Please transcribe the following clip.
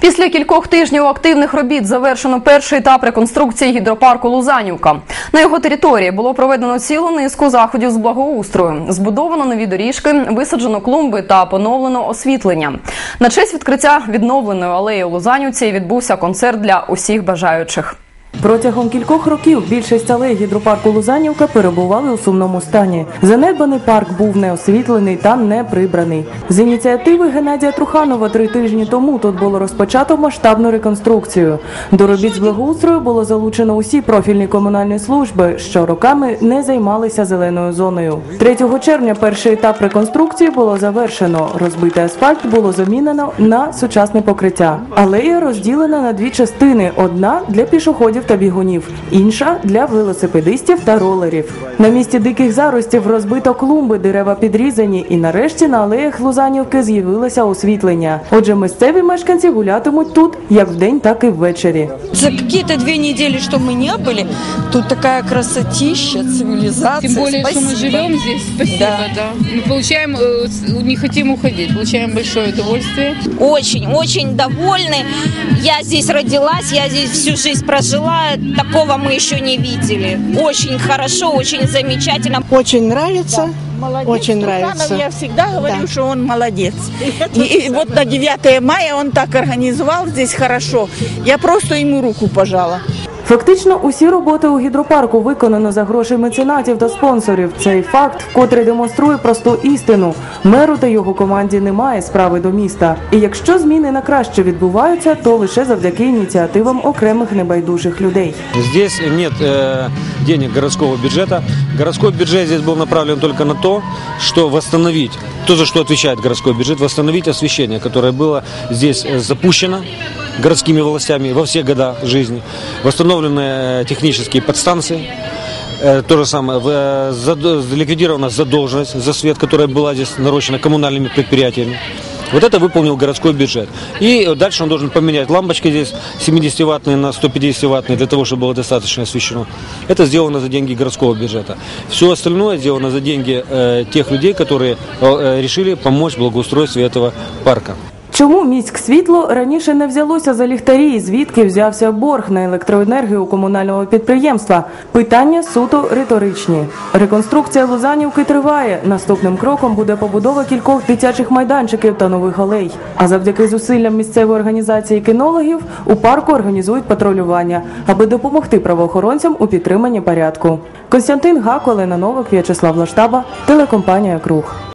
Після кількох тижнів активних робіт завершено перший етап реконструкції гідропарку Лузанівка. На його території було проведено цілу низку заходів з благоустрою. Збудовано нові доріжки, висаджено клумби та поновлено освітлення. На честь відкриття відновленої алеї Лузанівці відбувся концерт для усіх бажаючих. Протягом кількох років більшість алей гідропарку Лузанівка перебували у сумному стані. Занедбаний парк був не освітлений та не прибраний. З ініціативи Геннадія Труханова три тижні тому тут було розпочато масштабну реконструкцію. До робіт з благоустрою було залучено усі профільні комунальні служби, що роками не займалися зеленою зоною. 3 червня перший етап реконструкції було завершено. Розбитий асфальт було замінено на сучасне покриття. Алея розділена на дві частини: одна для пішоходів та бігунів, інша для велосипедистів та ролерів. На місці диких заростів розбито клумби, дерева підрізані, і нарешті на алеях Лузанівки з'явилося освітлення. Отже, місцеві мешканці гулятимуть тут як вдень, так і ввечері. За какие-то две недели, что мы не были, тут такая красотища, цивилизация. Тем более, что мы Спасибо. живем здесь. Спасибо, Да. да. Мы получаем, э, с- не хотим уходить, получаем большое удовольствие. Очень, очень довольны. Я здесь родилась, я здесь всю жизнь прожила. Такого мы еще не видели. Очень хорошо, очень замечательно. Очень нравится. Молодец. Очень Труханов, нравится. Я всегда говорю, Да. что он молодец. И, и вот на 9 мая он так организовал здесь хорошо. Я просто ему руку пожала. Фактично, усі роботи у гідропарку виконано за гроші меценатів та спонсорів. Цей факт вкотре демонструє просту істину. Меру та його команді немає справи до міста. І якщо зміни на краще відбуваються, то лише завдяки ініціативам окремих небайдужих людей. Здесь нет э, денег городского бюджета. Городской бюджет здесь был направлен только на то, что восстановить, то, за что отвечает городской бюджет, восстановить освещение, которое было здесь э, запущено Городскими властями во все года жизни. Восстановлены э, технические подстанции. Э, То же самое, э, ликвидирована задолженность за свет, которая была здесь нарощена коммунальными предприятиями. Вот это выполнил городской бюджет. И дальше он должен поменять лампочки здесь 70-ваттные на 150-ваттные для того, чтобы было достаточно освещено. Это сделано за деньги городского бюджета. Все остальное сделано за деньги э, тех людей, которые э, решили помочь в благоустройстве этого парка. Чому міськ світло раніше не взялося за ліхтарі? і Звідки взявся борг на електроенергію комунального підприємства? Питання суто риторичні. Реконструкція Лузанівки триває. Наступним кроком буде побудова кількох дитячих майданчиків та нових алей. А завдяки зусиллям місцевої організації кінологів у парку організують патрулювання, аби допомогти правоохоронцям у підтриманні порядку. Костянтин Гак, Олена Новик, В'ячеслав Лаштаба, телекомпанія Круг.